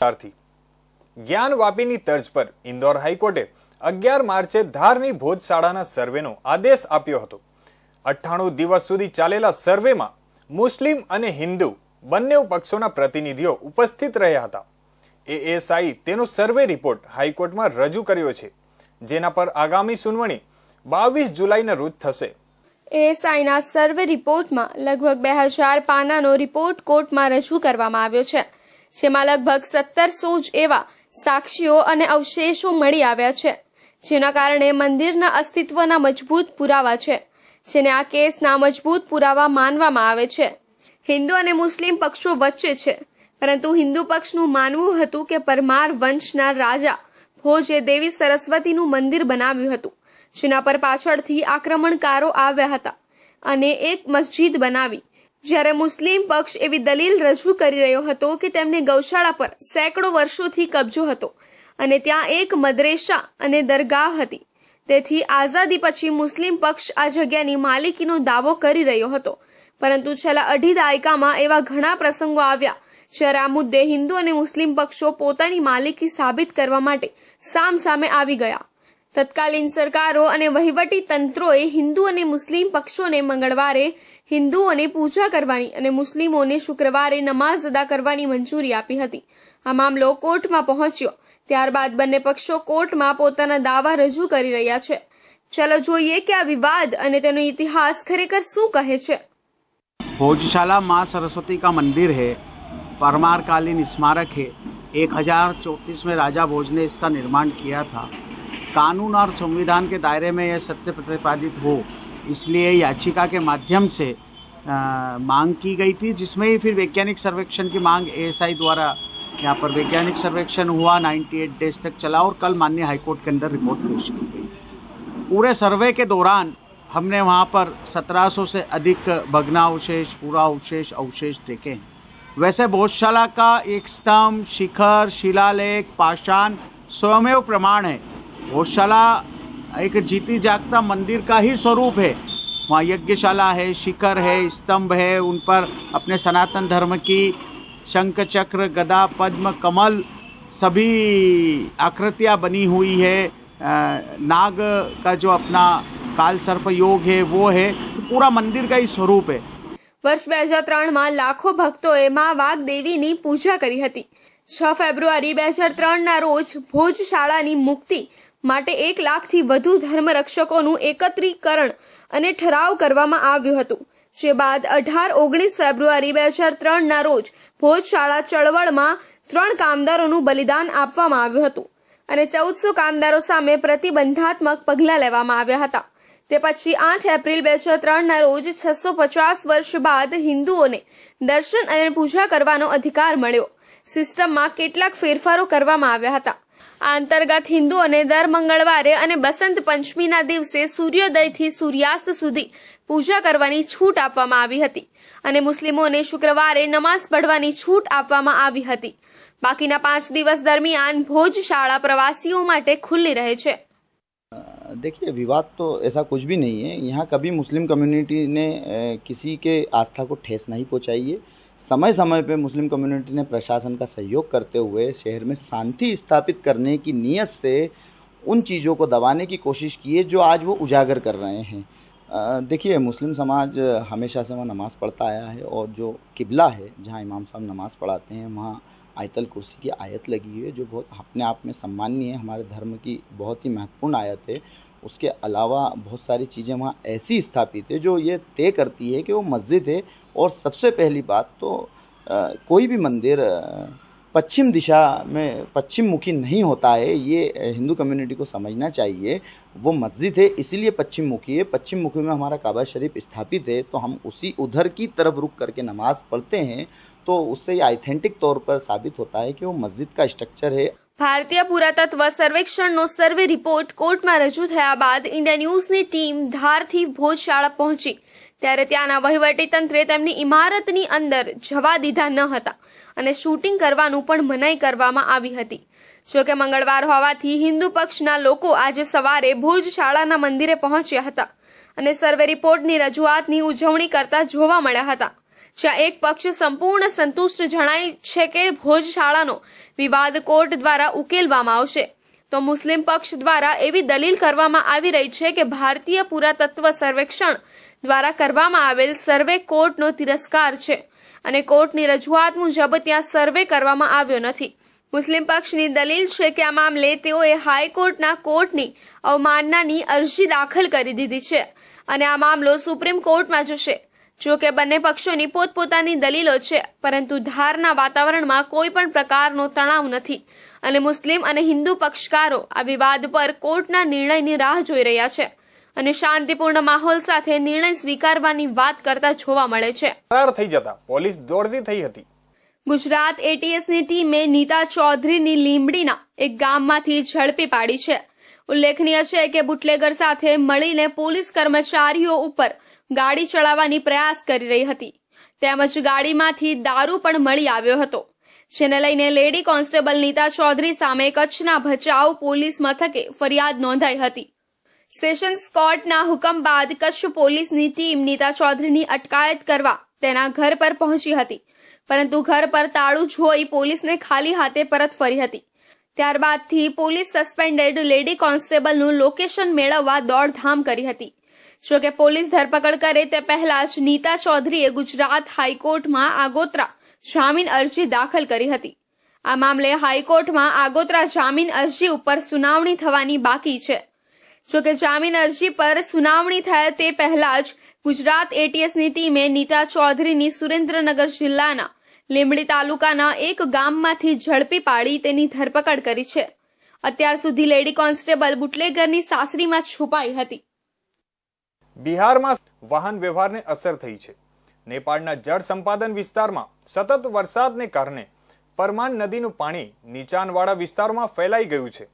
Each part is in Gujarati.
ત્યારથી જ્ઞાન વાપીની તર્જ પર ઇન્દોર હાઈકોર્ટે અગિયાર માર્ચે ધારની ભોજશાળાના સર્વેનો આદેશ આપ્યો હતો. અઠ્ઠાણું દિવસ સુધી ચાલેલા સર્વેમાં મુસ્લિમ અને હિન્દુ બંને પક્ષોના પ્રતિનિધિઓ ઉપસ્થિત રહ્યા હતા. એએસઆઈ તેનો સર્વે રિપોર્ટ હાઈકોર્ટમાં રજૂ કર્યો છે, જેના પર આગામી સુનાવણી બાવીસ જુલાઈના રોજ થશે. એએસઆઈના સર્વે રિપોર્ટમાં લગભગ બે હજાર પાનાનો રિપોર્ટ કોર્ટમાં રજૂ કરવામાં આવ્યો છે. જેમાં લગભગ સત્તરસો જ એવા સાક્ષીઓ અને અવશેષો મળી આવ્યા છે, જેના કારણે મંદિરના અસ્તિત્વના મજબૂત પુરાવા છે, જેને આ કેસના મજબૂત પુરાવા માનવામાં આવે છે. હિન્દુ અને મુસ્લિમ પક્ષો વચ્ચે છે, પરંતુ હિન્દુ પક્ષનું માનવું હતું કે પરમાર વંશના રાજા ભોજે દેવી સરસ્વતીનું મંદિર બનાવ્યું હતું, જેના પર પાછળથી આક્રમણકારો આવ્યા હતા અને એક મસ્જિદ બનાવી જ્યારે મુસ્લિમ પક્ષ એવી દલીલ રજૂ કરી રહ્યો હતો કે તેમને ગૌશાળા પર સેંકડો વર્ષોથી કબજો હતો અને ત્યાં એક મદરેસા અને દરગાહ હતી. તેથી આઝાદી પછી મુસ્લિમ પક્ષ આ જગ્યાની માલિકીનો દાવો કરી રહ્યો હતો. પરંતુ છેલ્લા અઢી દાયકામાં એવા ઘણા પ્રસંગો આવ્યા, જ્યારે આ મુદ્દે હિન્દુ અને મુસ્લિમ પક્ષો પોતાની માલિકી સાબિત કરવા માટે સામ સામે આવી ગયા. તત્કાલીન સરકારો અને વહીવટી તંત્રોએ હિન્દુ અને મુસ્લિમ પક્ષોને મંગળવારે હિન્દુઓને પૂજા કરવાની અને મુસ્લિમોને શુક્રવારે નમાઝ અદા કરવાની મંજૂરી આપી હતી આ મામલો કોર્ટમાં પહોંચ્યો ત્યારબાદ બંને પક્ષો કોર્ટમાં પોતાના દાવા રજૂ કરી રહ્યા છે ચાલો જોઈએ કે આ વિવાદ અને તેનો ઇતિહાસ ખરેખર શું કહે છે भोजशाला माँ सरस्वती का मंदिर है परमार कालीन स्मारक है एक हजार चौंतीस में राजा भोज ने इसका निर्माण किया था कानून और संविधान के दायरे में यह सत्य प्रतिपादित हो इसलिए याचिका के माध्यम से अ, मांग की गई थी जिसमें ही फिर वैज्ञानिक सर्वेक्षण की मांग एएसआई द्वारा यहाँ पर वैज्ञानिक सर्वेक्षण हुआ 98 डेज़ तक चला और कल माननीय हाईकोर्ट के अंदर रिपोर्ट पेश की गई। पूरे सर्वे के दौरान हमने वहाँ पर 1700 से अधिक भग्नावशेष पूरा अवशेष अवशेष देखे हैं। वैसे भोजशाला का एक स्तंभ शिखर शिलालेख पाषाण स्वयमेव प्रमाण है। भोजशाला एक जीती जागता मंदिर का ही स्वरूप है वहाँ यज्ञशाला है शिखर है स्तंभ है उन पर अपने सनातन धर्म की शंख चक्र गदा पद्म कमल सभी आकृतियाँ बनी हुई है अ, नाग का जो अपना काल सर्प योग है वो है तो पूरा मंदिर का ही स्वरूप है વર્ષ બે હજાર ત્રણમાં લાખો ભક્તોએ મા વાઘ દેવીની પૂજા કરી હતી છ ફેબ્રુઆરી બે હજાર ત્રણના રોજ ભોજ શાળાની મુક્તિ માટે એક લાખથી વધુ ધર્મરક્ષકોનું એકત્રીકરણ અને ઠરાવ કરવામાં આવ્યું હતું. જે બાદ અઢાર ઓગણીસ ફેબ્રુઆરી બે હજાર ત્રણના રોજ ભોજ શાળા ચળવળમાં ત્રણ કામદારોનું બલિદાન આપવામાં આવ્યું હતું અને ચૌદસો કામદારો સામે પ્રતિબંધાત્મક પગલાં લેવામાં આવ્યા હતા. તે પછી આઠ એપ્રિલ બે હજાર ત્રણના રોજ છસો પચાસ વર્ષ બાદ હિન્દુઓને દર્શન અને પૂજા કરવાનો અધિકાર મળ્યો. સિસ્ટમમાં કેટલાક ફેરફારો કરવામાં આવ્યા હતા. આ અંતર્ગત હિન્દુઓને દર મંગળવારે અને બસંત પંચમીના દિવસે સૂર્યોદયથી સૂર્યાસ્ત સુધી પૂજા કરવાની છૂટ આપવામાં આવી હતી અને મુસ્લિમોને શુક્રવારે નમાઝ પઢવાની છૂટ આપવામાં આવી હતી બાકીના પાંચ દિવસ દરમિયાન ભોજ શાળા પ્રવાસીઓ માટે ખુલ્લી રહે છે देखिए विवाद तो ऐसा कुछ भी नहीं है यहाँ कभी मुस्लिम कम्युनिटी ने अ, किसी के आस्था को ठेस नहीं पहुँचाई है समय समय पे मुस्लिम कम्युनिटी ने प्रशासन का सहयोग करते हुए शहर में शांति स्थापित करने की नीयत से उन चीज़ों को दबाने की कोशिश की है जो आज वो उजागर कर रहे हैं। देखिए, मुस्लिम समाज हमेशा से वहाँ नमाज़ पढ़ता आया है और जो किबला है, जहाँ इमाम साहब नमाज़ पढ़ाते हैं, वहाँ आयतल कुर्सी की आयत लगी है, जो बहुत अपने आप में सम्माननीय है। हमारे धर्म की बहुत ही महत्वपूर्ण आयत है। उसके अलावा बहुत सारी चीज़ें वहाँ ऐसी स्थापित है जो ये तय करती है कि वो मस्जिद है और सबसे पहली बात तो अ, कोई भी मंदिर पश्चिम दिशा में पश्चिम मुखी नहीं होता है ये हिंदू कम्युनिटी को समझना चाहिए। वो मस्जिद है इसीलिए पश्चिम मुखी है। पश्चिम मुखी में हमारा काबा शरीफ स्थापित है तो हम उसी उधर की तरफ़ रुक करके नमाज़ पढ़ते हैं तो उससे ये ऑथेंटिक तौर पर साबित होता है कि वो मस्जिद का स्ट्रक्चर है। ભારતીય પુરાતત્વ સર્વેક્ષણનો સર્વે રિપોર્ટ કોર્ટમાં રજૂ થયા બાદ ઇન્ડિયા ન્યૂઝની ટીમ ધારથી ભોજશાળા પહોંચી. ત્યારે ત્યાંના વહીવટી તંત્રે તેમની ઇમારતની અંદર જવા દીધા ન હતા અને શૂટિંગ કરવાનું પણ મનાઈ કરવામાં આવી હતી. જોકે મંગળવાર હોવાથી હિન્દુ પક્ષના લોકો આજે સવારે ભુજ શાળાના મંદિરે પહોંચ્યા હતા અને સર્વે રિપોર્ટની રજૂઆતની ઉજવણી કરતા જોવા મળ્યા હતા. જ્યાં એક પક્ષ સંપૂર્ણ સંતુષ્ટ જણાય છે કે ભોજશાળાનો વિવાદ કોર્ટ દ્વારા ઉકેલવામાં આવશે. તો મુસ્લિમ પક્ષ દ્વારા એવી દલીલ કરવામાં આવી રહી છે કે ભારતીય પુરાતત્વ સર્વેક્ષણ દ્વારા કરવામાં આવેલ સર્વે કોર્ટનો તિરસ્કાર છે અને કોર્ટની રજૂઆત મુજબ ત્યાં સર્વે કરવામાં આવ્યો નથી. મુસ્લિમ પક્ષની દલીલ છે કે આ મામલે તેઓએ હાઈકોર્ટના કોર્ટની અવમાનનાની અરજી દાખલ કરી દીધી છે અને આ મામલો સુપ્રીમ કોર્ટમાં જશે. જો કે બંને પક્ષોની પોતપોતાની દલીલો છે પરંતુ ધારના વાતાવરણમાં કોઈ પણ પ્રકારનો તણાવ નથી. અને મુસ્લિમ અને હિન્દુ પક્ષકારો આ વિવાદ પર કોર્ટના નિર્ણયની રાહ જોઈ રહ્યા છે અને શાંતિપૂર્ણ માહોલ સાથે નિર્ણય સ્વીકારવાની વાત કરતા જોવા મળે છે. થઈ જતા પોલીસ દોડતી થઈ હતી. ગુજરાત એટીએસની ટીમે નીતા ચૌધરીની લીંબડીના એક ગામમાંથી ઝડપી પાડી છે. ઉલ્લેખનીય છે કે બુટલેગર સાથે મળીને પોલીસ કર્મચારીઓ ઉપર ગાડી ચલાવવાની પ્રયાસ કરી રહી હતી. તેમજ ગાડીમાંથી દારૂ પણ મળી આવ્યો હતો. જેને લઈને લેડી કોન્સ્ટેબલ નીતા ચૌધરી સામે કચ્છના ભચાઉ પોલીસ મથકે ફરિયાદ નોંધાઈ હતી. સેશન્સ કોર્ટના હુકમ બાદ કચ્છ પોલીસની ટીમ નીતા ચૌધરીની અટકાયત કરવા તેના ઘર પર પહોંચી હતી. પરંતુ ઘર પર તાળું જોઈ પોલીસને ખાલી હાથે પરત ફરી હતી. ત્યારબાદથી પોલીસ સસ્પેન્ડેડ લેડી કોન્સ્ટેબલનું લોકેશન મેળવવા દોડધામ કરી હતી. જો કે પોલીસ ધરપકડ કરે તે પહેલા જ નીતા ચૌધરીએ ગુજરાત હાઈકોર્ટમાં આગોતરા જામીન અરજી દાખલ કરી હતી. આ મામલે હાઈકોર્ટમાં આગોતરા જામીન અરજી ઉપર સુનાવણી થવાની બાકી છે. જોકે જામીન અરજી પર સુનાવણી થાય તે પહેલા જ ગુજરાત એટીએસની ટીમે નીતા ચૌધરીની સુરેન્દ્રનગર જિલ્લાના લીંબડી તાલુકાના એક ગામમાંથી ઝડપી પાડી તેની ધરપકડ કરી છે. અત્યાર સુધી લેડી કોન્સ્ટેબલ બુટલેગરની સાસરીમાં છુપાઈ હતી. બિહારમાં વાહન વ્યવહારને અસર થઈ છે. નેપાળના જળ સંપાદન વિસ્તારમાં સતત વરસાદને કારણે પરમાન નદીનું પાણી નીચાણવાળા વિસ્તારોમાં ફેલાઈ ગયું છે.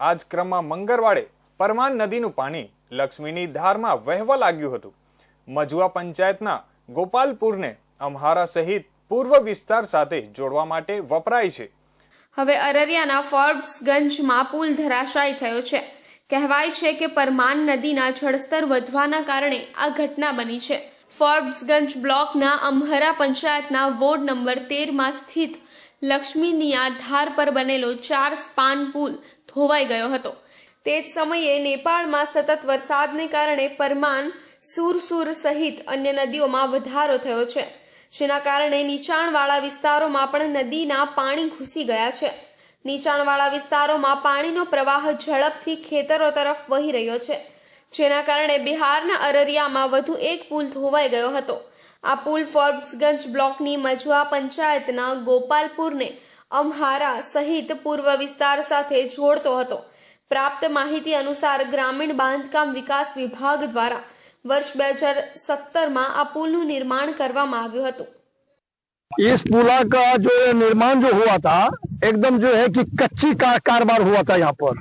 આ જ ક્રમમાં મંગળવારે પરમાન નદીનું પાણી લક્ષ્મીની ધારમાં વહેવા લાગ્યું હતું. મજુઆ પંચાયતના ગોપાલપુરને અમહારા સહિત પૂર્વ વિસ્તાર સાથે જોડવા માટે વપરાય છે. હવે અરરિયાના ફોર્બ્સગંજમાં પુલ ધરાશાય થયો છે. કહેવાય છે કે પરમાન નદીના જળસ્તર વધવાના કારણે આ ઘટના બની છે. ફોર્બ્સગંજ બ્લોકના અમહરા પંચાયતના વોર્ડ નંબર તેરમાં સ્થિત લક્ષ્મીનિયા ધાર પર બનેલો ચાર સ્પાન પુલ ધોવાઈ ગયો હતો. તે જ સમયે નેપાળમાં સતત વરસાદને કારણે પરમાન સુરસુર સહિત અન્ય નદીઓમાં વધારો થયો છે. જેના કારણે નીચાણવાળા વિસ્તારોમાં પણ નદીના પાણી ઘૂસી ગયા છે. નીચાણવાળા વિસ્તારોમાં પાણીનો પ્રવાહ ઝડપથી ખેતરો તરફ વહી રહ્યો છે. જેના કારણે બિહારના અરરિયામાં વધુ એક પુલ ધોવાઈ ગયો હતો. આ પુલ ફોર્બ્સગંજ બ્લોકની મજુઆ પંચાયતના ગોપાલપુરને અમહારા સહિત પૂર્વ વિસ્તાર સાથે જોડતો હતો. પ્રાપ્ત માહિતી અનુસાર ગ્રામીણ બાંધકામ વિકાસ વિભાગ દ્વારા વર્ષ બે હજાર સત્તરમાં આ પુલનું નિર્માણ કરવામાં આવ્યું હતું इस पुला का जो निर्माण जो हुआ था एकदम जो है कि कच्ची का, कारोबार हुआ था यहाँ पर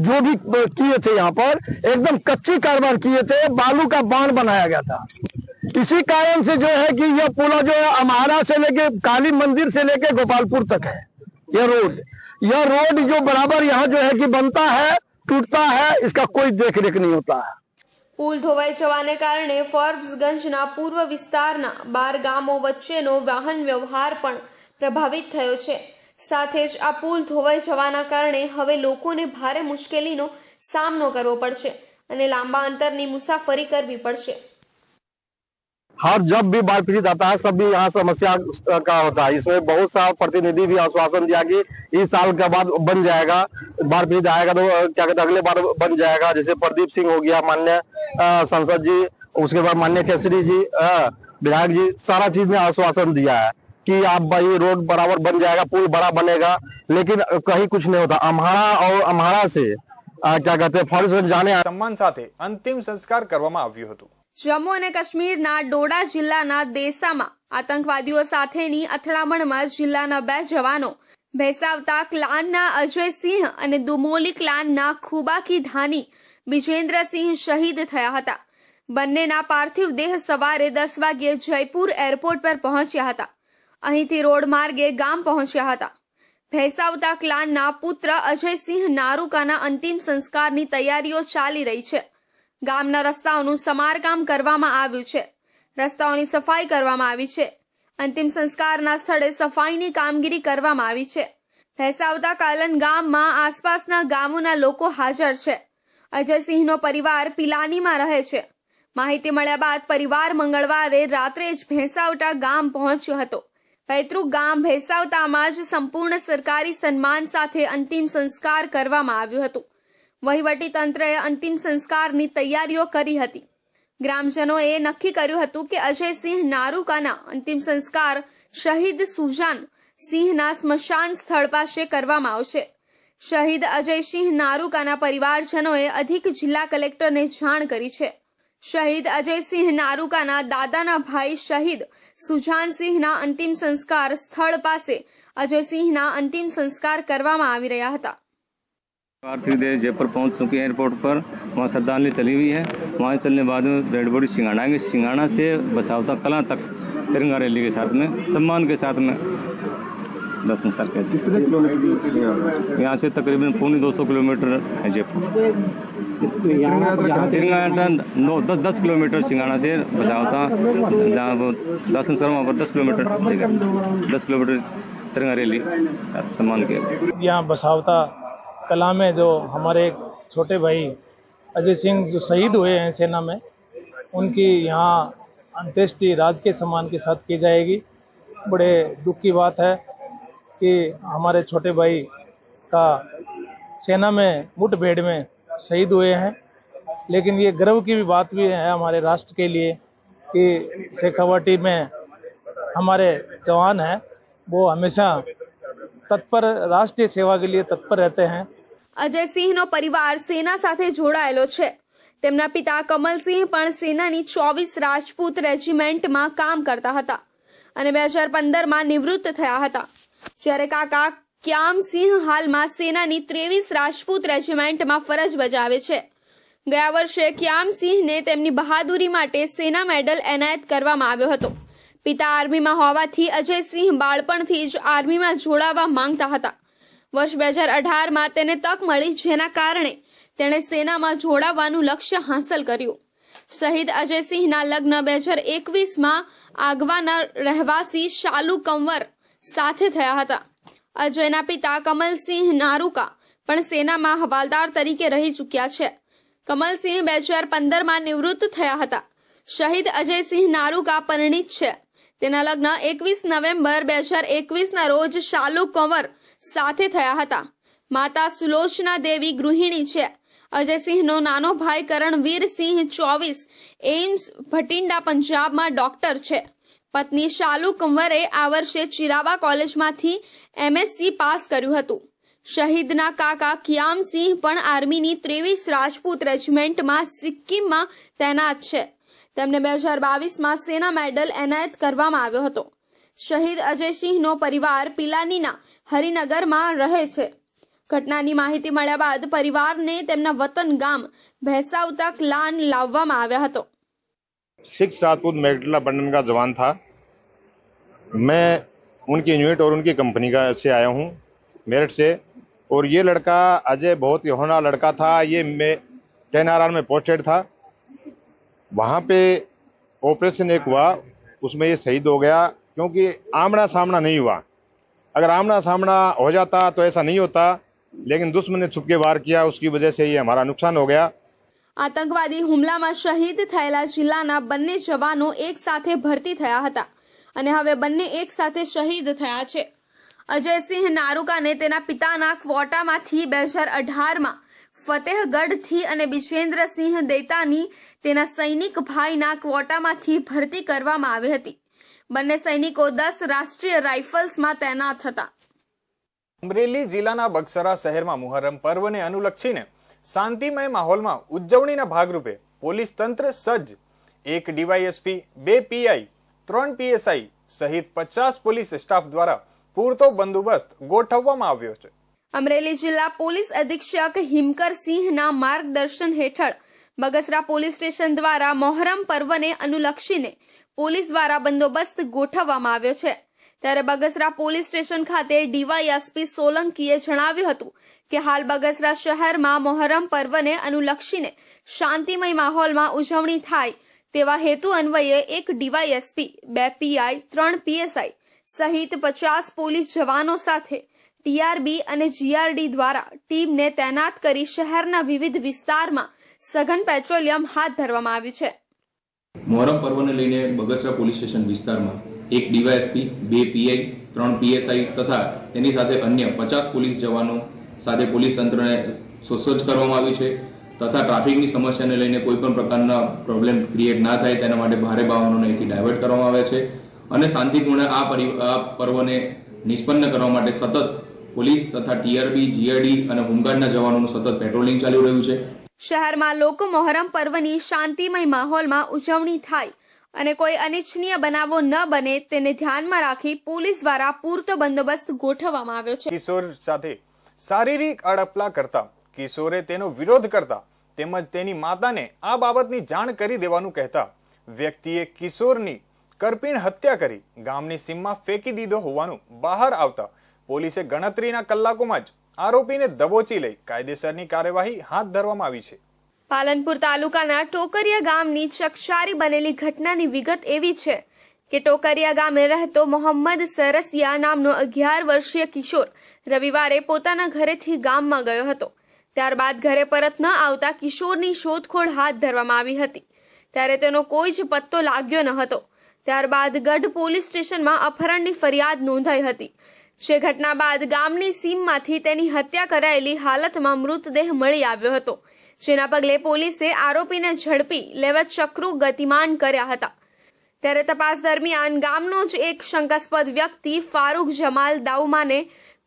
जो भी किए थे यहाँ पर एकदम कच्ची कारोबार किए थे बालू का बांध बनाया गया था इसी कारण से जो है कि यह पुला जो है अमारा से लेके काली मंदिर से लेके गोपालपुर तक है यह रोड यह रोड जो बराबर यहाँ जो है कि बनता है टूटता है इसका कोई देख रेख नहीं होता है પુલ ધોવાઈ જવાને કારણે ફોર્બ્સગંજના પૂર્વ વિસ્તારના બાર ગામો વચ્ચેનો વાહન વ્યવહાર પણ પ્રભાવિત થયો છે. સાથે જ આ પુલ ધોવાઈ જવાના કારણે હવે લોકોને ભારે મુશ્કેલીનો સામનો કરવો પડશે અને લાંબા અંતરની મુસાફરી કરવી પડશે. हर जब भी बाढ़ पीड़ित आता है सब भी यहाँ समस्या का होता है इसमें बहुत सा प्रतिनिधि भी आश्वासन दिया कि इस साल के बाद बन जाएगा बाढ़ पीड़ित आएगा तो क्या कहते हैं अगले बार बन जाएगा जैसे प्रदीप सिंह हो गया मान्य अ, सांसद जी उसके बाद मान्य केसरी जी अ, विधायक जी सारा चीज में आश्वासन दिया है कि आप भाई रोड बराबर बन जाएगा पुल बड़ा बनेगा लेकिन कहीं कुछ नहीं होता अम्हारा और अम्हारा से अ, क्या कहते हैं फॉरेस्ट जाने સન્માન સાથે અંતિમ સંસ્કાર કરવામાં આવ્યું હતું જમ્મુ અને કાશ્મીરના ડોડા જિલ્લાના દેસામાં આતંકવાદીઓ સાથેની અથડામણમાં જિલ્લાના બે જવાનો ભેસાવતા ક્લાનના અજયસિંહ અને દુમોલી ક્લાનના ખુબાકી ધાની બિજેન્દ્રસિંહ શહીદ થયા હતા. બંનેના પાર્થિવ દેહ સવારે દસ વાગ્યે જયપુર એરપોર્ટ પર પહોંચ્યા હતા. અહીંથી રોડ માર્ગે ગામ પહોંચ્યા હતા. ભેસાવતા ક્લાનના પુત્ર અજયસિંહ નારુકાના અંતિમ સંસ્કારની તૈયારીઓ ચાલી રહી છે. ગામના રસ્તાઓનું સમારકામ કરવામાં આવ્યું છે. રસ્તાઓની સફાઈ કરવામાં આવી છે. અંતિમ સંસ્કારના સ્થળે સફાઈની કામગીરી કરવામાં આવી છે. ભેસાવતા કાલન ગામમાં આસપાસના ગામોના લોકો હાજર છે. અજયસિંહનો પરિવાર પિલાનીમાં રહે છે. માહિતી મળ્યા બાદ પરિવાર મંગળવારે રાત્રે જ ભેંસાવટા ગામ પહોંચ્યો હતો. પૈતૃક ગામ ભેંસાવતામાં જ સંપૂર્ણ સરકારી સન્માન સાથે અંતિમ સંસ્કાર કરવામાં આવ્યું હતું. વહીવટી તંત્રએ અંતિમ સંસ્કારની તૈયારીઓ કરી હતી. ગ્રામજનોએ નક્કી કર્યું હતું કે અજયસિંહ નારુકાના અંતિમ સંસ્કાર શહીદ સુજાન સિંહના સ્મશાન સ્થળ પાસે કરવામાં આવશે. શહીદ અજયસિંહ નારુકાના પરિવારજનોએ અધિક જિલ્લા કલેક્ટરને જાણ કરી છે. શહીદ અજયસિંહ નારુકાના દાદાના ભાઈ શહીદ સુજાનસિંહના અંતિમ સંસ્કાર સ્થળ પાસે અજયસિંહના અંતિમ સંસ્કાર કરવામાં આવી રહ્યા હતા. पार्थिव देह जयपुर पहुँच चुके हैं एयरपोर्ट पर। वहाँ श्रद्धांजलि चली हुई है। वहाँ से चलने बाद में रेड बॉडी सिंगाना आएँगे। सिंगाना से बसावता कला तक तिरंगा रैली के साथ में सम्मान के साथ में दस संस्कार कहते यहाँ? से तकरीबन पौने दो सौ किलोमीटर है जयपुर। तिरंगा यात्रा नौ दस दस किलोमीटर सिंगाना से बसावता जहाँ वो दस संस्कार वहाँ पर दस किलोमीटर जगह दस किलोमीटर तिरंगा रैली साथ सम्मान के यहाँ बसावता कला में जो हमारे छोटे भाई अजय सिंह जो शहीद हुए हैं सेना में, उनकी यहाँ अंत्येष्टि राज के सम्मान के साथ की जाएगी। बड़े दुख की बात है कि हमारे छोटे भाई का सेना में, मुठभेड़ में शहीद हुए हैं। लेकिन ये गर्व की भी बात भी है हमारे राष्ट्र के लिए कि शेखावटी में हमारे जवान हैं। वो हमेशा तत्पर राष्ट्रीय सेवा के लिए तत्पर रहते हैं। અજયસિંહનો પરિવાર સેના સાથે જોડાયેલો છે. તેમના પિતા કમલસિંહ પણ સેનાની ચોવીસ રાજપૂત રેજિમેન્ટમાં કામ કરતા હતા અને બે હજાર પંદરમાં નિવૃત્ત થયા હતા. જ્યારે કાકા ક્યામસિંહ હાલમાં સેનાની ત્રેવીસ રાજપૂત રેજિમેન્ટમાં ફરજ બજાવે છે. ગયા વર્ષે ક્યામસિંહને તેમની બહાદુરી માટે સેના મેડલ એનાયત કરવામાં આવ્યો હતો. પિતા આર્મીમાં હોવાથી અજયસિંહ બાળપણથી જ આર્મીમાં જોડાવા માંગતા હતા. વર્ષ બે હજાર અઢારમાં તેને તક મળી, જેના કારણે તેણે સેનામાં જોડાવાનું લક્ષ્ય હાંસલ કર્યું. શહીદ અજયસિંહના લગ્ન બે હજાર એકવીસમાં આગવાના રહેવાસી શાલુ કંવર સાથે થયા હતા. અજયના પિતા કમલસિંહ નારુકા પણ સેનામાં હવાલદાર તરીકે રહી ચૂક્યા છે. કમલસિંહ બે હજાર પંદરમાં નિવૃત્ત થયા હતા. શહીદ અજયસિંહ નારુકા પરિણીત છે. તેના લગ્ન એકવીસ નવેમ્બર બે હજાર એકવીસના રોજ શાલુ કંવર સાથે થયા હતા. માતા સુલોચના દેવી ગૃહિણી છે. અજયસિંહનો નાનો ભાઈ કરણવીર સિંહ ચોવીસ, એઇમ્સ ભટિંડા પંજાબમાં ડોક્ટર છે. પત્ની શાલુ કંવરે આ વર્ષે ચિરાવા કોલેજમાંથી એમએસસી પાસ કર્યું હતું. શહીદના કાકા કિયામસિંહ પણ આર્મીની ત્રેવીસ રાજપૂત રેજિમેન્ટમાં સિક્કિમમાં તૈનાત છે. તેમને બે હજાર બાવીસમાં સેના મેડલ એનાયત કરવામાં આવ્યો હતો. શહીદ અજયસિંહનો પરિવાર પિલાનીના હરિનગરમાં રહે છે ઘટનાની માહિતી મળ્યા બાદ પરિવારને તેમના વતન ગામ ભેસાવતા ક્લાન લાવવામાં આવ્યા હતો सिक्स राजपूत मेडला बंडन का जवान था मैं उनकी यूनिट और उनकी कंपनी का से आया हूँ मेरठ से और ये लड़का अजय बहुत ही होना लड़का था ये मैं टेन आर में पोस्टेड था वहाँ पे ऑपरेशन एक हुआ उसमें ये शहीद हो गया क्योंकि आमना सामना नहीं हुआ अगर आमना सामना हो जाता तो ऐसा नहीं होता लेकिन दुश्मन ने छुप के वार किया उसकी वजह से ये हमारा नुकसान हो गया આતંકવાદી હુમલામાં શહીદ થયેલા જિલ્લાના બંને જવાનો એક સાથે ભરતી થયા હતા અને હવે બંને એક સાથે શહીદ થયા છે અજયસિંહ નારુકાને તેના પિતાના ક્વોટામાંથી બે હજાર અઢારમાં ફતેહગઢથી અને બિશેન્દ્રસિંહ દેતાની તેના સૈનિક ભાઈના ક્વોટામાંથી ભરતી કરવામાં આવી હતી બંને સૈનિકો દસ રાષ્ટ્રીય રાઇફલ્સમાં તૈનાત હતા. અમરેલી જિલ્લાના બક્સરા શહેરમાં મુહર્રમ પર્વને અનુલક્ષીને શાંતિમય માહોલમાં ઉજવણીના ભાગરૂપે પોલીસ તંત્ર સજ્જ એક ડીવાયએસપી બે પીઆઈ ત્રણ પીએસઆઈ સહિત પચાસ પોલીસ સ્ટાફ દ્વારા પૂરતો બંદોબસ્ત ગોઠવવામાં આવ્યો છે. અમરેલી જિલ્લા પોલીસ અધિક્ષક હિમકર સિંહના માર્ગદર્શન હેઠળ બગસરા પોલીસ સ્ટેશન દ્વારા મોહરમ પર્વને અનુલક્ષીને પોલીસ દ્વારા બંદોબસ્ત ગોઠવવામાં આવ્યો છે. ત્યારે બગસરા પોલીસ સ્ટેશન ખાતે ડીવાયએસપી સોલંકીએ જણાવ્યું હતું કે હાલ બગસરા શહેરમાં મોહરમ પર્વને અનુલક્ષીને શાંતિમય માહોલમાં ઉજવણી થાય તેવા હેતુ અન્વયે એક ડીવાયએસપી, બે પીઆઈ, ત્રણ પીએસઆઈ સહિત પચાસ પોલીસ જવાનો સાથે ટીઆરબી અને જીઆરડી દ્વારા ટીમને તૈનાત કરી શહેરના વિવિધ વિસ્તારમાં સઘન પેટ્રોલિયમ હાથ ધરવામાં આવ્યું છે. મોહરમ પર્વને લઈને બગસરા પોલીસ સ્ટેશન વિસ્તારમાં એક ડીવાયએસપી, બે પીઆઈ, ત્રણ પીએસઆઈ તથા તેની સાથે અન્ય પચાસ પોલીસ જવાનો સાથે પોલીસ તંત્રને સુસજ્જ કરવામાં આવ્યું છે તથા ટ્રાફિકની સમસ્યાને લઈને કોઈ પણ પ્રકારના પ્રોબ્લેમ ક્રિએટ ના થાય તેના માટે ભારે વાહનોને અહીંથી ડાયવર્ટ કરવામાં આવે છે અને શાંતિપૂર્ણ આ પરિ, આ પર્વને નિષ્પન્ન કરવા માટે સતત પોલીસ તથા ટીઆરબી, જીઆરડી અને હોમગાર્ડના જવાનોનું સતત પેટ્રોલિંગ ચાલી રહ્યું છે. શહેરમાં લોકો મોહરમ પર્વની શાંતિમય માહોલમાં ઉજવણી થાય અને કોઈ અનિચ્છનીય બનાવો ન બને તેને ધ્યાનમાં રાખી પોલીસ દ્વારા પૂરતો બંદોબસ્ત ગોઠવવામાં આવ્યો છે. કિશોર સાથે શારીરિક અડપલા કરતા, કિશોરે તેનો વિરોધ કરતા તેમજ તેની માતાને આ બાબતની જાણ કરી દેવાનું કહેતા વ્યક્તિએ કિશોરની કરપીણ હત્યા કરી ગામની સીમમાં ફેંકી દીધો હોવાનું બહાર આવતા પોલીસે ગણતરીના કલાકોમાં જ આરોપીને દબોચી લઈ કાયદેસરની કાર્યવાહી હાથ ધરવામાં આવી છે. પાલનપુર તાલુકાના ટોકરિયા ગામની ચકચારી બનેલી ઘટનાની વિગત એવી છે કે ટોકરિયા ગામે રહેતો મોહમ્મદ સરસિયા નામનો અગિયાર વર્ષીય કિશોર રવિવારે પોતાના ઘરેથી ગામમાં ગયો હતો. ત્યારબાદ ઘરે પરત ન આવતા કિશોરની શોધખોળ હાથ ધરવામાં આવી હતી. ત્યારે તેનો કોઈ જ પત્તો લાગ્યો ન હતો. ત્યારબાદ ગઢ પોલીસ સ્ટેશનમાં અપહરણની ફરિયાદ નોંધાઈ હતી. જે ઘટના બાદ ગામની સીમમાંથી તેની હત્યા કરાયેલી હાલતમાં મૃતદેહ મળી આવ્યો હતો. જેના પગલે પોલીસે આરોપીને ઝડપી લેવા ચક્રુ ગતિમાન કર્યા હતા. ત્યારે તપાસ દરમિયાન ગામનો જ એક શંકાસ્પદ વ્યક્તિ ફારૂક જમાલ દાઉમાને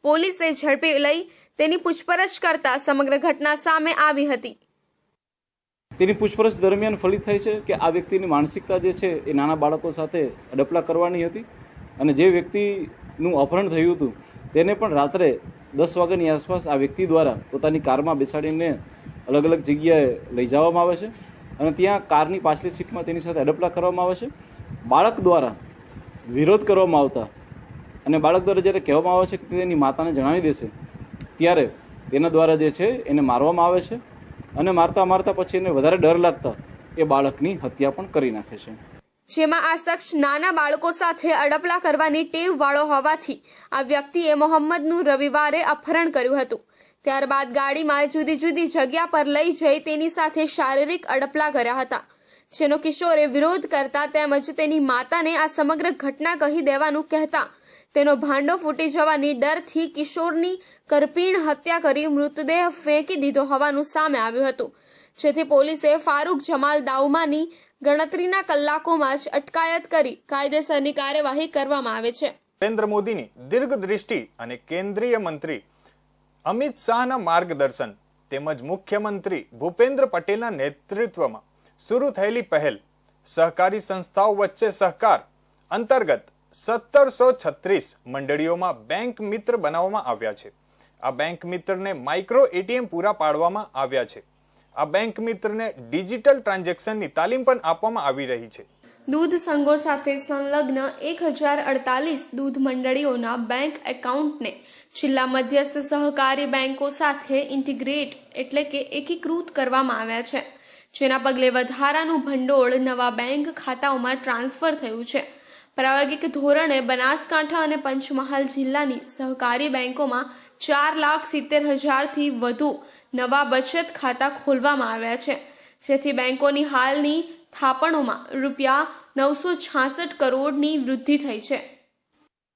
પોલીસે ઝડપી લઈ તેની પૂછપરછ કરતા સમગ્ર ઘટના સામે આવી હતી. તેની પૂછપરછ દરમિયાન ફલિત થઈ છે કે આ વ્યક્તિની માનસિકતા જે છે એ નાના બાળકો સાથે અડપલા કરવાની હતી અને જે વ્યક્તિનું અપહરણ થયું હતું. તેને પણ રાત્રે દસ વાગ્યાની આસપાસ આ વ્યક્તિ દ્વારા પોતાની કારમાં બેસાડીને અલગ અલગ જગ્યાએ લઈ જવામાં આવે છે અને ત્યાં કારની પાછલી સીટમાં તેની સાથે અડપલા કરવામાં આવે છે. બાળક દ્વારા વિરોધ કરવામાં આવતા અને બાળક દ્વારા જ્યારે કહેવામાં આવે છે કે તેની માતાને જણાવી દેશે, ત્યારે તેના દ્વારા જે છે એને મારવામાં આવે છે અને મારતા મારતા પછી એને વધારે ડર લાગતા એ બાળકની હત્યા પણ કરી નાખે છે. જેમાં આ શખ્સ નાના બાળકો સાથે અડપલા કરવાની ટેવ વાળો હોવાથી આ વ્યક્તિએ મોહમ્મદનું રવિવારે અપહરણ કર્યું હતું. ત્યારબાદ ગાડીમાં જુદી જુદી જગ્યા પર લઈ જઈ તેની સાથે શારીરિક અડપલા કર્યા હતા. જેનો કિશોરે વિરોધ કરતા તેમજ તેની માતાને આ સમગ્ર ઘટના કહી દેવાનું કહેતા તેનો ભાંડો ફૂટી જવાની ડરથી કિશોરની કરપીણ હત્યા કરી મૃતદેહ ફેંકી દીધો હોવાનું સામે આવ્યું હતું. જેથી પોલીસે ફારૂક જમાલ દાઉમાની ગણતરીના કલાકોમાં જ અટકાયત કરી કાયદેસરની કાર્યવાહી કરવામાં આવે છે. નરેન્દ્ર મોદીની દીર્ઘદ્રષ્ટિ અને કેન્દ્રીય મંત્રી અમિત શાહના માર્ગદર્શન તેમજ મુખ્યમંત્રી ભૂપેન્દ્ર પટેલના નેતૃત્વમાં શરૂ થયેલી પહેલ, સહકારી સંસ્થાઓ વચ્ચે સહકાર અંતર્ગત સત્તરસો છત્રીસ મંડળીઓમાં બેંક મિત્ર બનાવવામાં આવ્યા છે. આ બેંક મિત્રને માઇક્રો એટીએમ પૂરા પાડવામાં આવ્યા છે. આ બેંક મિત્રને ડિજિટલ ટ્રાન્ઝેક્શનની તાલીમ પણ આપવામાં આવી રહી છે. દૂધ સંઘો સાથે સંલગ્ન એક હજાર અડતાલીસ દૂધ મંડળીઓના બેંક એકાઉન્ટને જિલ્લા મધ્યસ્થ સહકારી બેંકો સાથે ઇન્ટિગ્રેટ એટલે કે એકીકૃત કરવામાં આવ્યા છે. જેના પગલે વધારાનું ભંડોળ નવા બેંક ખાતાઓમાં ટ્રાન્સફર થયું છે. પ્રાયોગિક ધોરણે બનાસકાંઠા અને પંચમહાલ જિલ્લાની સહકારી બેંકોમાં ચાર લાખ સિત્તેર હજારથી વધુ નવા બચત ખાતા ખોલવામાં આવ્યા છે. જેથી બેંકોની હાલની થાપણોમાં રૂપિયા નવસો છાસઠ કરોડની વૃદ્ધિ થઈ છે.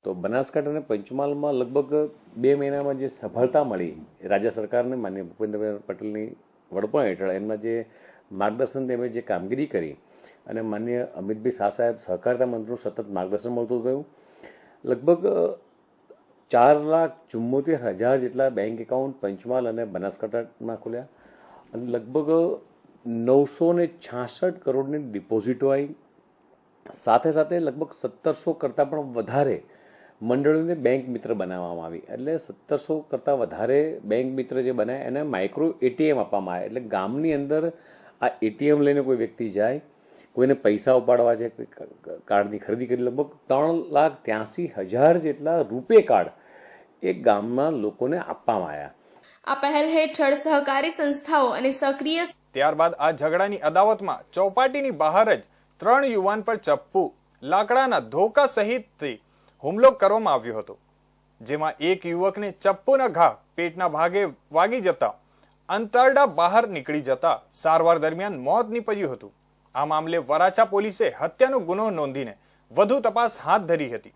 તો બનાસકાંઠા અને પંચમહાલમાં લગભગ બે મહિનામાં જે સફળતા મળી રાજ્ય સરકારને માન્ય ભૂપેન્દ્રભાઈ પટેલની વડપણ હેઠળ એમના જે માર્ગદર્શન તેમજ જે કામગીરી કરી અને માન્ય અમિતભાઈ શાહ સાહેબ સહકારિતા મંત્રીનું સતત માર્ગદર્શન મળતું ગયું. લગભગ ચાર લાખ ચુમ્મોતેર હજાર જેટલા બેંક એકાઉન્ટ પંચમહાલ અને બનાસકાંઠામાં ખોલ્યા અને લગભગ નવસો ને છાસઠ કરોડની ડિપોઝિટો આવી સાથે સાથે લગભગ સત્તરસો કરતાં પણ વધારે મંડળીઓને બેંક મિત્ર બનાવવામાં આવી. એટલે સત્તરસો કરતાં વધારે બેંક મિત્ર જે બનાવ્યા એને માઇક્રો એટીએમ આપવામાં આવે. એટલે ગામની અંદર આ એટીએમ લઈને કોઈ વ્યક્તિ જાય કોઈને પૈસા ઉપાડવા છે કાર્ડની ખરીદી કરી લગભગ ત્રણ લાખ ત્યાંસી હજાર જેટલા રૂપે કાર્ડ એ ગામના લોકોને આપવામાં આવ્યા આ પહેલ હેઠળ સહકારી સંસ્થાઓ અને સક્રિય ત્યારબાદ આ ઝઘડાની અદાવતમાં ચોપાટીની બહાર જ ત્રણ યુવાન પર ચપ્પુ લાકડાના ધોકા સહિતથી હુમલો કરવામાં આવ્યો હતો જેમાં એક યુવકને ચપ્પુના ઘા પેટના ભાગે વાગી જતા અંતરડા બહાર નીકળી જતા સારવાર દરમિયાન મોત નીપજ્યું હતું. આ મામલે વરાછા પોલીસે હત્યાનો ગુનો નોંધીને વધુ તપાસ હાથ ધરી હતી.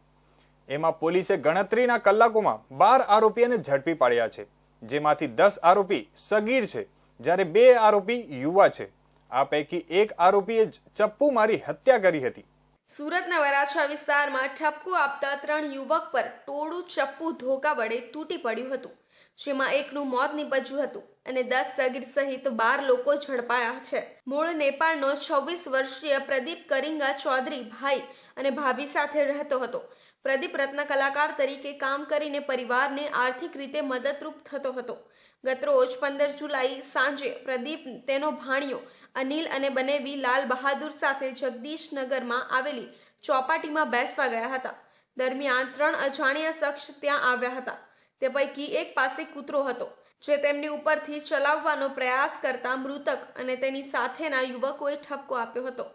એમાં પોલીસે ગણતરીના કલાકોમાં બાર આરોપીઓને ઝડપી પાડ્યા છે, જેમાંથી દસ આરોપી સગીર છે, જ્યારે બે આરોપી યુવા છે. આ પૈકી એક આરોપીએ ચપ્પુ મારી હત્યા કરી હતી. સુરતના વરાછા વિસ્તારમાં ઠપકો આપતા ત્રણ યુવક પર ટોળું ચપ્પુ ધોકા વડે તૂટી પડ્યું હતું. જેમાં એકનું મોત નીપજ્યું હતું અને દસ સગીર સહિત બાર લોકો ઝડપાયા છે. મૂળ નેપાળનો છવ્વીસ વર્ષીય પ્રદીપ કરિંગા ચૌધરી ભાઈ અને ભાભી સાથે રહેતો હતો. પ્રદીપ રત્ન કલાકાર તરીકે કામ કરીને પરિવારને આર્થિક રીતે મદદરૂપ થતો હતો. ગતરોજ પંદર જુલાઈ સાંજે પ્રદીપ તેનો ભાણિયો, અનિલ અને બનેવી લાલ બહાદુર સાથે જગદીશનગરમાં આવેલી ચોપાટીમાં બેસવા ગયા હતા. દરમિયાન ત્રણ અજાણ્યા શખ્સ ત્યાં આવ્યા હતા. તે પૈકી એક પાસે કૂતરો હતો, જે તેમની ઉપરથી ચલાવવાનો પ્રયાસ કરતા મૃતક અને તેની સાથેના યુવકોએ ઠપકો આપ્યો હતો,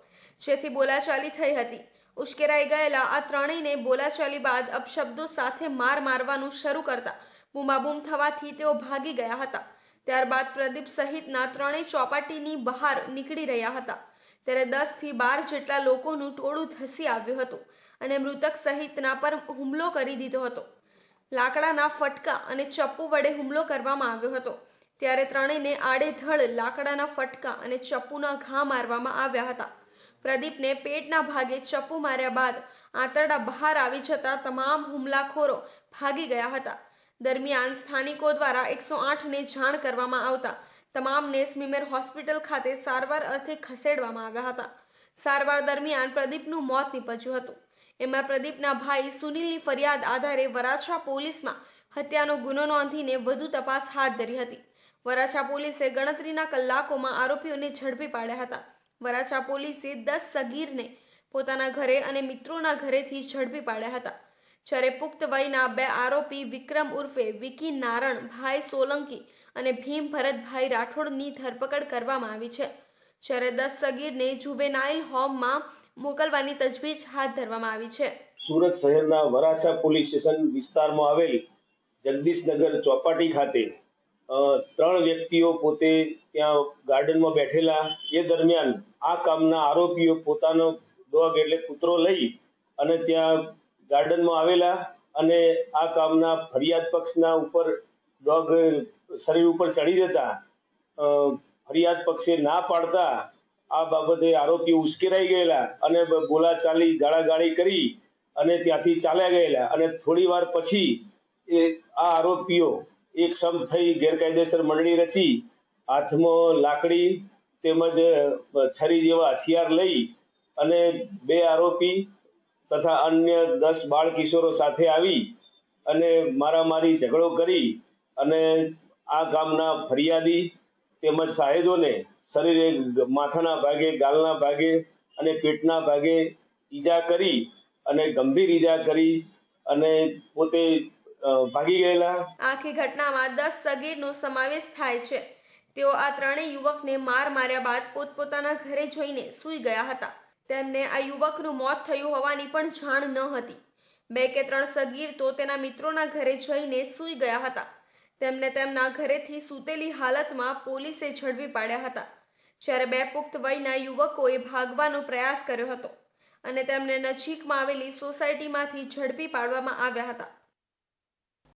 જેથી બોલાચાલી થઈ હતી. ઉશ્કેરાઈ ગયેલા આ ત્રણેયને બોલાચાલી બાદ અપશબ્દો સાથે માર મારવાનું શરૂ કરતા બૂમાબૂમ થવાથી તેઓ ભાગી ગયા હતા. ત્યારબાદ પ્રદીપ સહિતના ત્રણેય ચોપાટીની બહાર નીકળી રહ્યા હતા. ત્યારે દસથી બાર જેટલા લોકોનું ટોળું ધસી આવ્યું હતું અને મૃતક સહિતના પર હુમલો કરી દીધો હતો. લાકડાના ફટકા અને ચપ્પુ વડે હુમલો કરવામાં આવ્યો હતો. ત્યારે ત્રણેયને આડેધડ લાકડાના ફટકા અને ચપ્પુના ઘા મારવામાં આવ્યા હતા. પ્રદીપને પેટના ભાગે ચપ્પુ માર્યા બાદ આંતરડા બહાર આવી જતા તમામ હુમલાખોરો ભાગી ગયા હતા. દરમિયાન સ્થાનિકો દ્વારા એકસો આઠને જાણ કરવામાં આવતા તમામને સ્મીમેર હોસ્પિટલ ખાતે સારવાર અર્થે ખસેડવામાં આવ્યા હતા. સારવાર દરમિયાન પ્રદીપનું મોત નીપજ્યું હતું. એમાં પ્રદીપના ભાઈ સુનિલની ફરિયાદ આધારે વરાછા પોલીસમાં હત્યાનો ગુનો નોંધીને વધુ તપાસ હાથ ધરી હતી. વરાછા પોલીસે ગણતરીના કલાકોમાં આરોપીઓને ઝડપી પાડ્યા હતા. વરાછા પોલીસે દસ સગીરને પોતાના ઘરે અને મિત્રોના ઘરેથી ઝડપી પાડ્યા હતા. જ્યારે પુખ્ત વયના બે આરોપી વિક્રમ ઉર્ફે વિકી નારણ, ભાઈ સોલંકી અને ભીમ ભરતભાઈ રાઠોડની ધરપકડ કરવામાં આવી છે. જ્યારે દસ સગીરને જુવેનાઇલ હોમમાં મોકલવાની તજવીજ હાથ ધરવામાં આવી છે. સુરત શહેરના વરાછા પોલીસ સ્ટેશન વિસ્તારમાં આવેલ જગદીશનગર ચોપાટી ખાતે ત્રણ વ્યક્તિઓ પોતે ત્યાં ગાર્ડનમાં બેઠેલા. એ દરમિયાન આ કામના આરોપીઓ પોતાનો ડોગ એટલે કૂતરો લઈ અને ત્યાં ગાર્ડનમાં આવેલા અને આ કામના ફરિયાદ પક્ષના ઉપર ડોગ શરીર ઉપર ચડી જતા ફરિયાદ પક્ષે ના પાડતા આ બાબતે આરોપી ઉશ્કેરાઈ ગયેલા અને બોલાચાલી, ગાળાગાળી કરી અને ત્યાંથી ચાલ્યા ગયેલા. અને થોડી વાર પછી એ આ આરોપીઓ એક સમ થઈ ગેરકાયદેસર મંડળી રચી, હાથમાં લાકડી તેમજ છરી જેવા હથિયાર લઈ અને બે આરોપી તથા અન્ય દસ બાળ કિશોરો સાથે આવી અને મારામારી ઝઘડો કરી અને આ ગામના ફરિયાદી તેમજ સાહેદોને શરીરે માથાના ભાગે, ગાલના ભાગે અને પેટના ભાગે ઈજા કરી અને ગંભીર ઈજા કરી અને પોતે ભાગી ગયેલા. આખી ઘટનામાં દસ સગીરનો સમાવેશ થાય છે. તેઓ આ ત્રણેય યુવકને માર માર્યા બાદ પોતપોતાના ઘરે જઈને સૂઈ ગયા હતા. તેમને આ યુવકનું મોત થયું હોવાની પણ જાણ ન હતી. બે કે ત્રણ સગીર તો તેના મિત્રોના ઘરે જઈને સૂઈ ગયા હતા. તેમને તેમના ઘરેથી સૂતેલી હાલતમાં પોલીસે ઝડપી પાડ્યા હતા. જ્યારે બે પુખ્ત વયના યુવકોએ ભાગવાનો પ્રયાસ કર્યો હતો અને તેમને નજીકમાં આવેલી સોસાયટીમાંથી ઝડપી પાડવામાં આવ્યા હતા.